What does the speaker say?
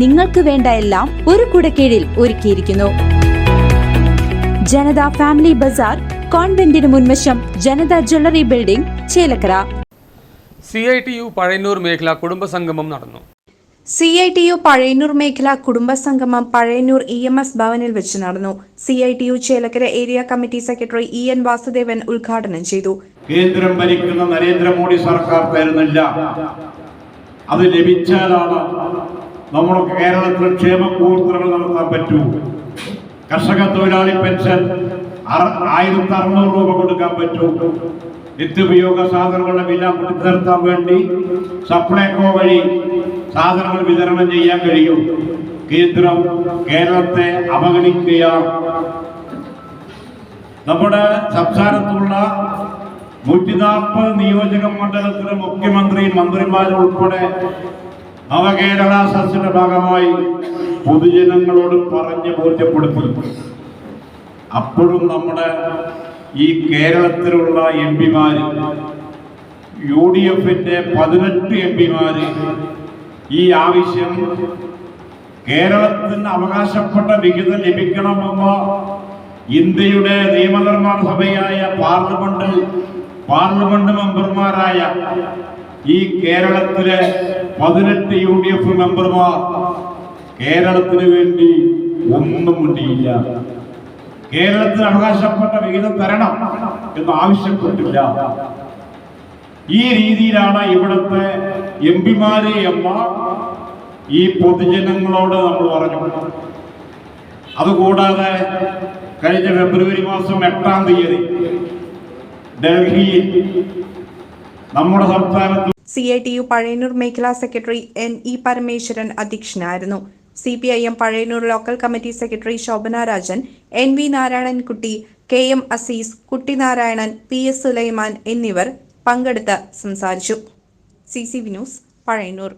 നിങ്ങൾക്ക് വേണ്ട എല്ലാം ഒരു കുടക്കീഴിൽ ഒരുക്കിയിരിക്കുന്നു. ജനത ഫാമിലി ബസാർ കോൺവെന്റിന് മുൻവശം Janatha jewellery building Chelakkara. C I T U Pazhayannur മേഖല കുടുംബസംഗമം നടന്നു. C I T U Pazhayannur മേഖല കുടുംബ സംഗമം പഴയന്നൂർ ഇ എം എസ് ഭവനിൽ വെച്ച് നടന്നു. C I T U Chelakkara area committee secretary E N Vasudevan ഉദ്ഘാടനം ചെയ്തു. കേന്ദ്രം ഭരിക്കുന്ന നരേന്ദ്രമോദി സർക്കാർ തരുന്നില്ല. അത് ലഭിച്ചാലാണ് നമ്മുടെ കേരളത്തിൽ ക്ഷേമ പ്രവർത്തനങ്ങൾ നടത്താൻ പറ്റൂ. കർഷക തൊഴിലാളി പെൻഷൻ ആയിരത്തി അറുന്നൂറ് രൂപ കൊടുക്കാൻ പറ്റൂ. നിത്യോപയോഗ സാധനങ്ങളുടെ വില പിടിച്ചു നിർത്താൻ വേണ്ടി സപ്ലൈകോ വഴി സാധനങ്ങൾ വിതരണം ചെയ്യാൻ കഴിയും. കേന്ദ്രം കേരളത്തെ അവഗണിക്കുകയാണ് നമ്മുടെ സംസ്ഥാനത്തുള്ള നൂറ്റി നാൽപ്പത് നിയോജക മണ്ഡലത്തിലെ മുഖ്യമന്ത്രി മന്ത്രിമാരും ഉൾപ്പെടെ നവകേരള സദസ്സിന്റെ ഭാഗമായി പൊതുജനങ്ങളോട് പറഞ്ഞ് ബോധ്യപ്പെടുത്തി അപ്പോഴും നമ്മുടെ ഈ കേരളത്തിലുള്ള എം പിമാര് യു ഡി എഫിന്റെ പതിനെട്ട് എം പിമാര് ഈ ആവശ്യം കേരളത്തിന് അവകാശപ്പെട്ട വിഹിതം ലഭിക്കണമെന്ന് ഇന്ത്യയുടെ നിയമനിർമ്മാണ സഭയായ പാർലമെന്റ് പാർലമെന്റ് മെമ്പർമാരായ ഈ കേരളത്തിലെ പതിനെട്ട് യു ഡി എഫ് മെമ്പർമാർ കേരളത്തിന് വേണ്ടി ഒന്നും മുണ്ടിയില്ല. കേരളത്തിന് അവകാശപ്പെട്ട വിഹിതം തരണം എന്ന് ആവശ്യപ്പെട്ടില്ല. ഈ രീതിയിലാണ് ഇവിടുത്തെ എം പിമാരെ എമ്മ ഈ പൊതുജനങ്ങളോട് നമ്മൾ പറഞ്ഞു. അതുകൂടാതെ കഴിഞ്ഞ ഫെബ്രുവരി മാസം എട്ടാം തീയതി ഡൽഹിയിൽ നമ്മുടെ സംസ്ഥാനത്ത് C I T U Pazhayannur മേഖലാ സെക്രട്ടറി എൻ ഇ പരമേശ്വരൻ അധ്യക്ഷനായിരുന്നു. C P I M Pazhayannur local committee secretary Shobhana Rajan N V Narayanankutty K M Azeez Kuttinarayanan P S Sulaiman എന്നിവർ പങ്കെടുത്ത് സംസാരിച്ചു. C C V news Pazhayannur.